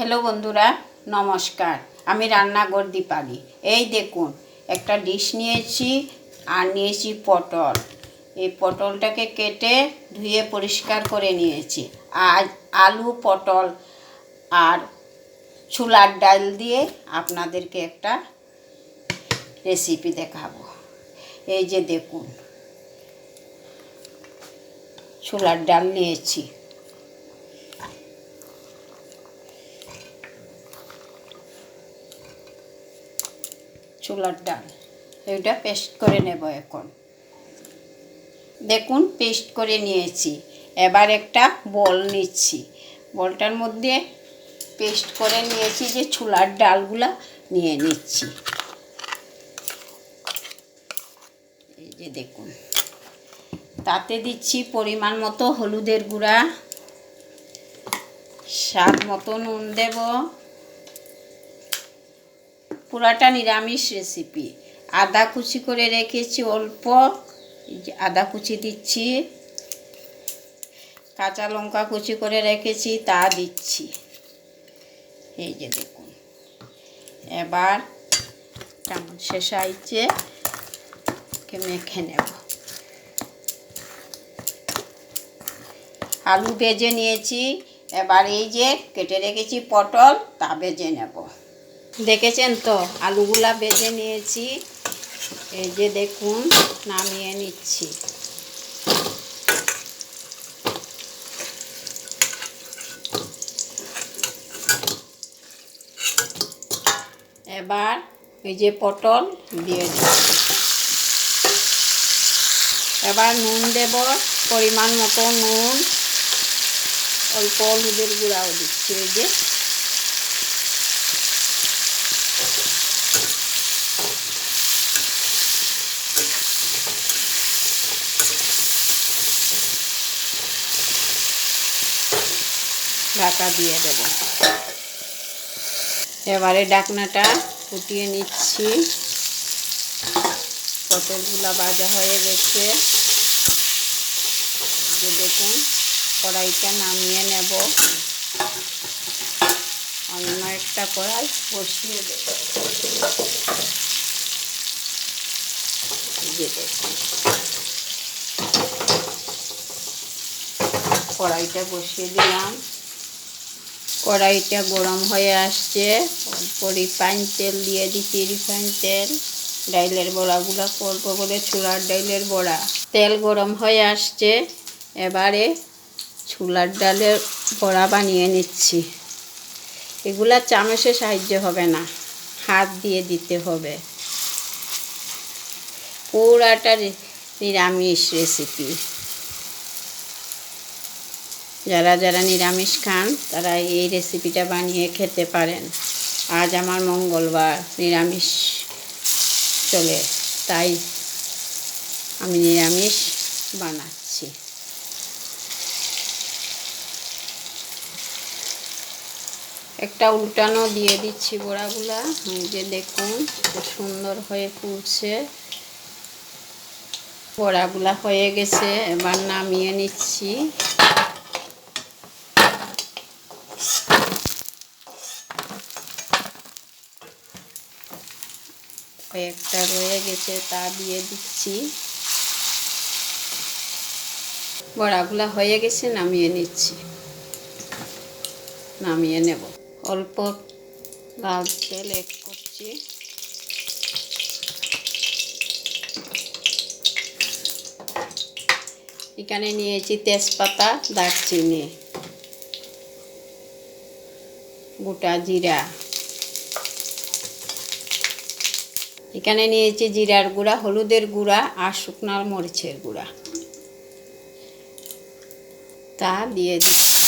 Hello বন্ধুরা, নমস্কার। আমি রান্নাঘর দীপালি। এই দেখুন, একটা ডিশ নিয়েছি আর নিয়েছি পটল। এই পটলটাকে কেটে ধুয়ে পরিষ্কার করে নিয়েছি। আর আলু, পটল আর ছোলার ডাল দিয়ে আপনাদেরকে একটা রেসিপি দেখাবো। এই যে দেখুন, ছোলার ডাল নিয়েছি। ছোলার ডাল এটা পেস্ট করে নেব এখন। দেখুন পেস্ট করে নিয়েছি। এবার একটা বল নিচ্ছি। বলটার মধ্যে পেস্ট করে নিয়েছি যে ছোলার ডালগুলা নিয়ে নিচ্ছি। এই যে দেখুন, তাতে দিচ্ছি পরিমাণ মতো হলুদের গুঁড়া, স্বাদ মতো নুন দেবো। পুরাটা নিরামিষ রেসিপি আদা কুচি করে রেখেছি অল্প। আদা কুচি দিচ্ছি। কাঁচা লঙ্কা কুচি করে রেখেছি, তা দিচ্ছি। এই যে দেখুন। এবার চামচের সাইজে মেখে নেব। আলু ভেজে নিয়েছি। এবার এই যে কেটে রেখেছি পটল, তা ভেজে নেব। দেখেছেন তো? আলুগুলা বেজে নিয়েছি। এই যে দেখুন, নামিয়ে নিচ্ছি। এবার এই যে পটল দিয়ে দিচ্ছি। এবার নুন দেব, পরিমাণ মতো নুন, অল্প হলুদের গুঁড়াও দিচ্ছি। এই যে ঢাকা দিয়ে দেব। এবারে ডাকনাটা ফুটিয়ে নিচ্ছি। পটলগুলা ভাজা হয়ে গেছে। যে দেখুন, কড়াইটা নামিয়ে নেব। অন্য একটা কড়াই বসিয়ে দেব। কড়াইটা বসিয়ে দিলাম। কড়াইটা গরম হয়ে আসছে। অল্প রিফাইন তেল দিয়ে দিচ্ছি, রিফাইন তেল। ডাইলের বড়াগুলো করব বলে ছোলার ডাইলের বড়া। তেল গরম হয়ে আসছে, এবারে ছোলার ডালের বড়া বানিয়ে নিচ্ছি। এগুলা চামচে সাহায্য হবে না, হাত দিয়ে দিতে হবে। পুরাটা নিরামিষ রেসিপি যারা যারা নিরামিষ খান, তারা এই রেসিপিটা বানিয়ে খেতে পারেন। আজ আমার মঙ্গলবার, নিরামিষ চলে। তাই আমি নিরামিষ বানাচ্ছি। একটা উল্টানো দিয়ে দিচ্ছি বড়াগুলা। যে দেখুন সুন্দর হয়ে ফুলছে। বড়াগুলা হয়ে গেছে, এবার নামিয়ে নিচ্ছি। কয়েকটা রয়ে গেছে, তা দিয়ে দিচ্ছি। বড়াগুলা হয়ে গেছে, নামিয়ে নিচ্ছি। নামিয়ে নেব। অল্প লাল তেল এক করছি। এখানে নিয়েছি তেজপাতা, দারচিনি, গোটা জিরা। এখানে নিয়েছি জিরার গুঁড়া, হলুদের গুঁড়া আর শুকনার মরিচের গুঁড়া। তা দিয়ে দিচ্ছি।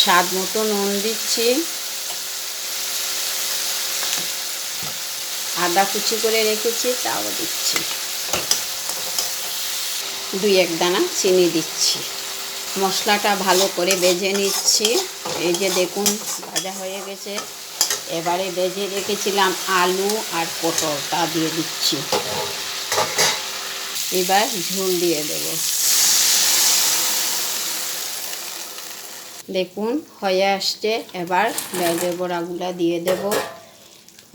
স্বাদ মতো নুন দিচ্ছি। আদা কুচি করে রেখেছি, তাও দিচ্ছি। দুই এক দানা চিনি দিচ্ছি। মশলাটা ভালো করে বেজে নিচ্ছি। এই যে দেখুন, ভাজা হয়ে গেছে। এবারে বেজে রেখেছিলাম আলু আর পটল, তা দিয়ে দিচ্ছি। এবার ঝোল দিয়ে দেব। দেখুন, হয়ে আসছে। এবার পেঁয়াজের বড়াগুলা দিয়ে দেব।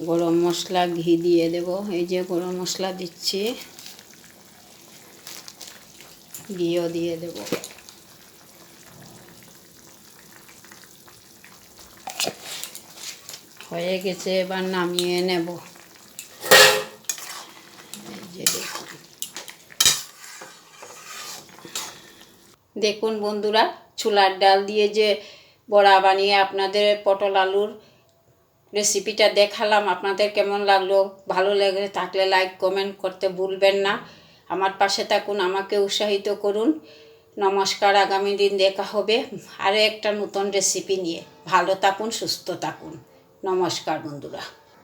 গরম মশলা, ঘি দিয়ে দেব। এই যে গরম মশলা দিচ্ছি, ঘিও দিয়ে দেব। হয়ে গেছে, এবার নামিয়ে নেব। দেখুন। বন্ধুরা, ছোলার ডাল দিয়ে যে বড়া বানিয়ে আপনাদের পটল আলুর রেসিপিটা দেখালাম। আপনাদের কেমন লাগল, ভালো লেগে থাকলে লাইক কমেন্ট করতে ভুলবেন না। আমার পাশে থাকুন, আমাকে উৎসাহিত করুন। নমস্কার, আগামী দিন দেখা হবে আরও একটা নতুন রেসিপি নিয়ে। ভালো থাকুন, সুস্থ থাকুন। নমস্কার বন্ধুরা।